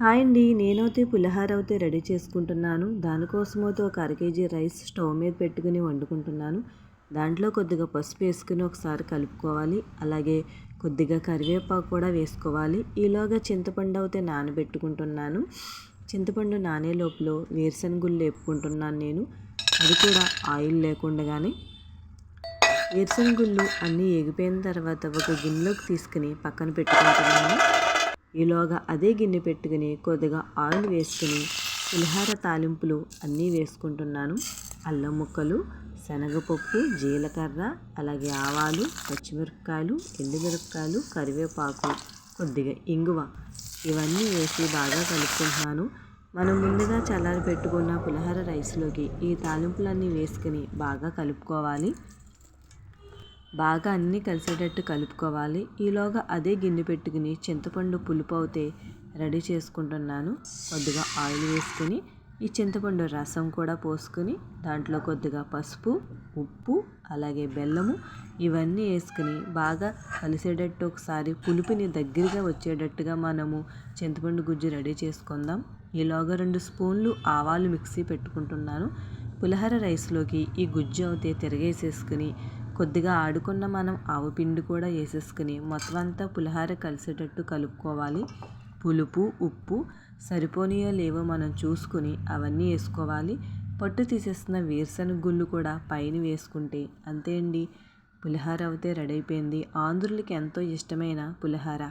Hi అండి. నేనైతే పులిహార అయితే రెడీ చేసుకుంటున్నాను. దానికోసమైతే ఒక అర కేజీ రైస్ స్టవ్ మీద పెట్టుకుని వండుకుంటున్నాను. దాంట్లో కొద్దిగా పసుపు వేసుకుని ఒకసారి కలుపుకోవాలి. అలాగే కొద్దిగా కరివేపాకు కూడా వేసుకోవాలి. ఈలోగా చింతపండు అయితే నానబెట్టుకుంటున్నాను. చింతపండు నానే లోపల వేరుశనగుళ్ళు వేపుకుంటున్నాను నేను. అది కూడా ఆయిల్ లేకుండానే వేరుశనగుళ్ళు అన్నీ ఎగిపోయిన తర్వాత ఒక గిన్నెలోకి తీసుకుని పక్కన పెట్టుకుంటున్నాను. ఈలోగా అదే గిన్నె పెట్టుకుని కొద్దిగా ఆయిల్ వేసుకుని పులిహార తాలింపులు అన్నీ వేసుకుంటున్నాను. అల్లం ముక్కలు శనగపప్పు జీలకర్ర అలాగే ఆవాలు పచ్చిమిరపకాయలు ఎండుమిరపకాయలు కరివేపాకు కొద్దిగా ఇంగువ. ఇవన్నీ వేసి బాగా కలుపుకుంటున్నాను. మనం ముందుగా చల్లారి పెట్టుకున్న పులిహార రైస్లోకి ఈ తాలింపులన్నీ వేసుకుని బాగా కలుపుకోవాలి. బాగా అన్నీ కలిసేటట్టు కలుపుకోవాలి. ఈలోగా అదే గిన్నె పెట్టుకుని చింతపండు పులుపు అయితే రెడీ చేసుకుంటున్నాను. కొద్దిగా ఆయిల్ వేసుకుని ఈ చింతపండు రసం కూడా పోసుకొని దాంట్లో కొద్దిగా పసుపు ఉప్పు అలాగే బెల్లము ఇవన్నీ వేసుకుని బాగా కలిసేటట్టు ఒకసారి పులుపుని దగ్గరగా వచ్చేటట్టుగా మనము చింతపండు గుజ్జు రెడీ చేసుకుందాం. ఈలోగా రెండు స్పూన్లు ఆవాలు మిక్సీ పెట్టుకుంటున్నాను. పులిహోర రైస్లోకి ఈ గుజ్జు అయితే తిరగేసేసుకుని కొద్దిగా ఆడుకున్న మనం ఆవు పిండి కూడా వేసేసుకుని మొత్తం అంతా పులిహార కలిసేటట్టు కలుపుకోవాలి. పులుపు ఉప్పు సరిపోనియో లేవో మనం చూసుకుని అవన్నీ వేసుకోవాలి. పట్టు తీసేసిన వేరుశనగ గుళ్ళు కూడా పైన వేసుకుంటే అంతే అండి. పులిహార అయితే రెడీ అయిపోయింది. ఆంధ్రులకి ఎంతో ఇష్టమైన పులిహార.